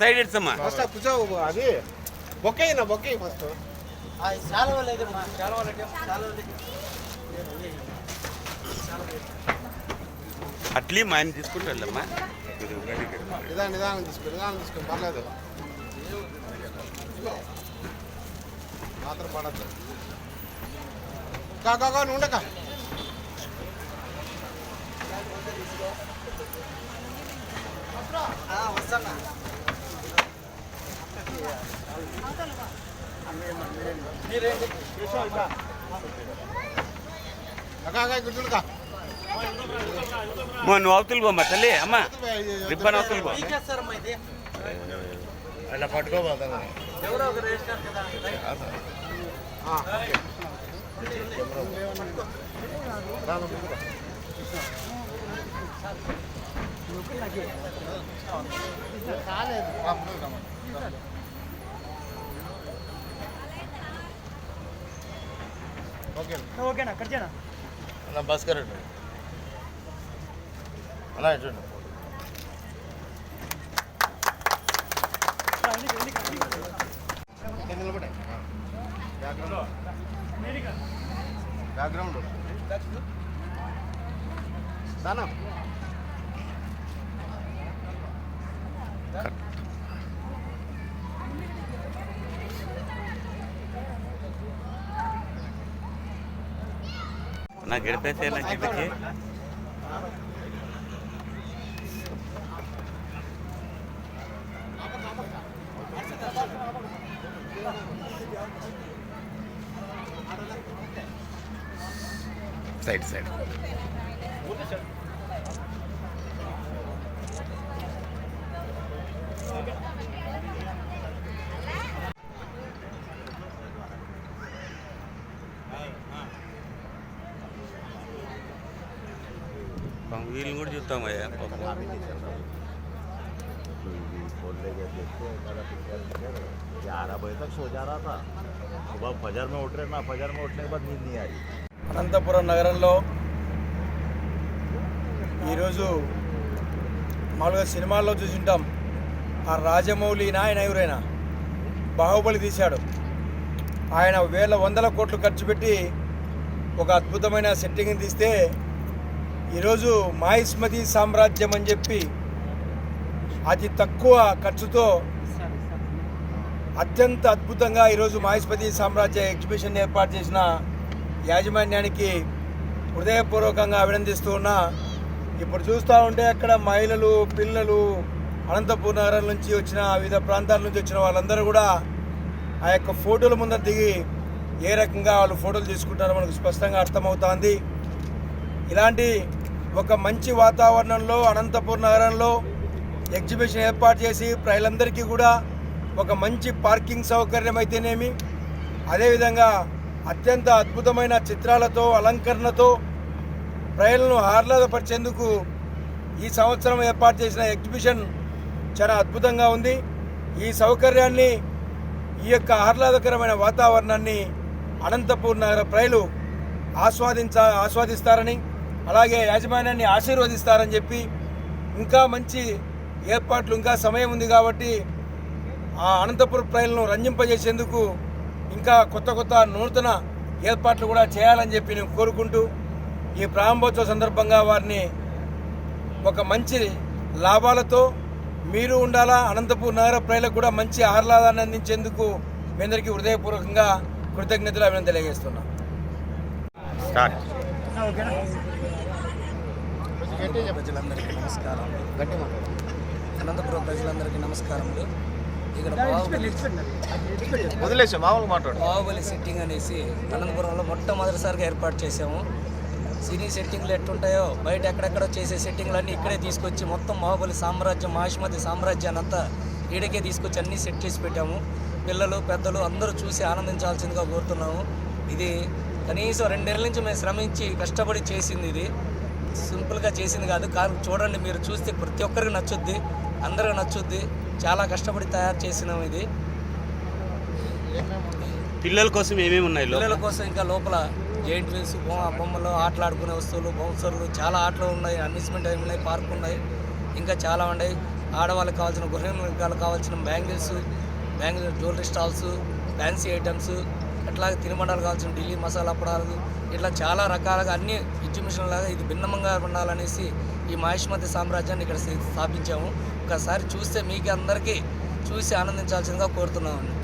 Side ఇడ్సమ్మా first కూర్చో అది బొక్కయ్యనా బొక్కయ్య first Atlee మా ఆయన తీసుకుంటారులేమ్మా నిదానం నిదానం తీసుకో నిదానం తీసుకో పర్లేదు మాత్రం పడద్దు కాకా ఉండకా అక్క అక్క నువ్వు అవతలు పోమ్మా తల్లి అమ్మ. రిబ్బన్ అవతలు పో. అలా పట్టుకోబోతా ఓకే ఓకేనా కట్ చేయనా అలా బస్ కరెక్ట్ అలా చూడండి ఇక్కడ నిలబడే బ్యాక్గ్రౌండ్ బ్యాక్గ్రౌండ్ దానా నా గడిపేసే నా కిందకి సైడ్ సైడ్ వీళ్ళు కూడా చూస్తామయ్యా పాపం. खोल ले गए देखते हैं मेरा पिक्चर ग्यारह बजे तक सो जा रहा था सुबह फजर में उठ रहे ना फजर में उठने के बाद नींद नहीं आई అనంతపురం నగరంలో ఈరోజు మామూలుగా సినిమాల్లో చూసింటాం ఆ రాజమౌళి ఆయన ఎవరైనా బాహుబలి తీశాడు ఆయన వేల వందల కోట్లు ఖర్చు పెట్టి ఒక అద్భుతమైన సెట్టింగ్ తీస్తే ఈరోజు మాయిస్మతి సామ్రాజ్యం అని చెప్పి అతి తక్కువ ఖర్చుతో అత్యంత అద్భుతంగా ఈరోజు మాహిస్పతి సామ్రాజ్య ఎగ్జిబిషన్ ఏర్పాటు చేసిన యాజమాన్యానికి హృదయపూర్వకంగా అభినందిస్తూ ఉన్నా. ఇప్పుడు చూస్తూ ఉంటే అక్కడ మహిళలు పిల్లలు అనంతపూర్ నగరం నుంచి వచ్చిన వివిధ ప్రాంతాల నుంచి వచ్చిన వాళ్ళందరూ కూడా ఆ యొక్క ఫోటోల ముందర దిగి ఏ రకంగా వాళ్ళు ఫోటోలు తీసుకుంటారో మనకు స్పష్టంగా అర్థమవుతోంది. ఇలాంటి ఒక మంచి వాతావరణంలో అనంతపూర్ నగరంలో ఎగ్జిబిషన్ ఏర్పాటు చేసి ప్రజలందరికీ కూడా ఒక మంచి పార్కింగ్ సౌకర్యం అయితేనేమి అదేవిధంగా అత్యంత అద్భుతమైన చిత్రాలతో అలంకరణతో ప్రజలను ఆహ్లాదపరిచేందుకు ఈ సంవత్సరం ఏర్పాటు చేసిన ఎగ్జిబిషన్ చాలా అద్భుతంగా ఉంది. ఈ సౌకర్యాన్ని ఈ యొక్క ఆహ్లాదకరమైన వాతావరణాన్ని అనంతపూర్ నగర ప్రజలు ఆస్వాదించ ఆస్వాదిస్తారని అలాగే యాజమాన్యాన్ని ఆశీర్వదిస్తారని చెప్పి ఇంకా మంచి ఏర్పాట్లు ఇంకా సమయం ఉంది కాబట్టి ఆ అనంతపురం ప్రజలను రంజింపజేసేందుకు ఇంకా కొత్త కొత్త నూతన ఏర్పాట్లు కూడా చేయాలని చెప్పి నేను కోరుకుంటూ ఈ ప్రారంభోత్సవ సందర్భంగా వారిని ఒక మంచి లాభాలతో మీరు ఉండాలా అనంతపూర్ నగర ప్రజలకు కూడా మంచి ఆహ్లాదాన్ని అందించేందుకు మీ అందరికీ హృదయపూర్వకంగా కృతజ్ఞతలు అభినందన తెలియజేస్తున్నాను. స్టార్ట్. ప్రజలందరికీ నమస్కారం. అనంతపురం ప్రజలందరికీ నమస్కారములు. ఇక్కడ బాహుబలి బాహుబలి సెట్టింగ్ అనేసి అనంతపురంలో మొట్టమొదటిసారిగా ఏర్పాటు చేసాము సినీ సెట్టింగ్లు ఎట్టుంటాయో బయట ఎక్కడెక్కడో చేసే సెట్టింగ్లన్నీ ఇక్కడే తీసుకొచ్చి మొత్తం బాహుబలి సామ్రాజ్యం మహిష్మతి సామ్రాజ్యాన్ని అంతా ఈడకే తీసుకొచ్చి అన్నీ సెట్ చేసి పెట్టాము. పిల్లలు పెద్దలు అందరూ చూసి ఆనందించాల్సిందిగా కోరుతున్నాము. ఇది కనీసం రెండేళ్ళ నుంచి మేము శ్రమించి కష్టపడి చేసింది ఇది. సింపుల్గా చేసింది కాదు. కాదు చూడండి మీరు చూస్తే ప్రతి ఒక్కరికి నచ్చుద్ది అందరికి నచ్చుద్ది. చాలా కష్టపడి తయారు చేసినాం ఇది. పిల్లల కోసం ఏమేమి ఉన్నాయి? పిల్లల కోసం ఇంకా లోపల జైంట్ వీల్స్ బొమ్మ బొమ్మలు ఆటలు ఆడుకునే వస్తువులు బౌన్సర్లు చాలా ఆటలు ఉన్నాయి. అమ్యూజ్మెంట్ అవి ఉన్నాయి? పార్క్ ఉన్నాయి. ఇంకా చాలా ఉన్నాయి. ఆడవాళ్ళకి కావాల్సిన గృహిణులకు కావాల్సిన bangles bangle jewellery stalls fancy items అట్లాగే తినుబండాలు కావాల్సిన ఢిల్లీ మసాలా అప్పడాలు ఇట్లా చాలా రకాలుగా అన్ని ఎగ్జిబిషన్ లాగా ఇది భిన్నంగా ఉండాలనేసి ఈ మహిష్మతి సామ్రాజ్యాన్ని ఇక్కడ స్థాపించాము. ఒకసారి చూస్తే మీకు అందరికీ చూసి ఆనందించాల్సిందిగా కోరుతున్నామండి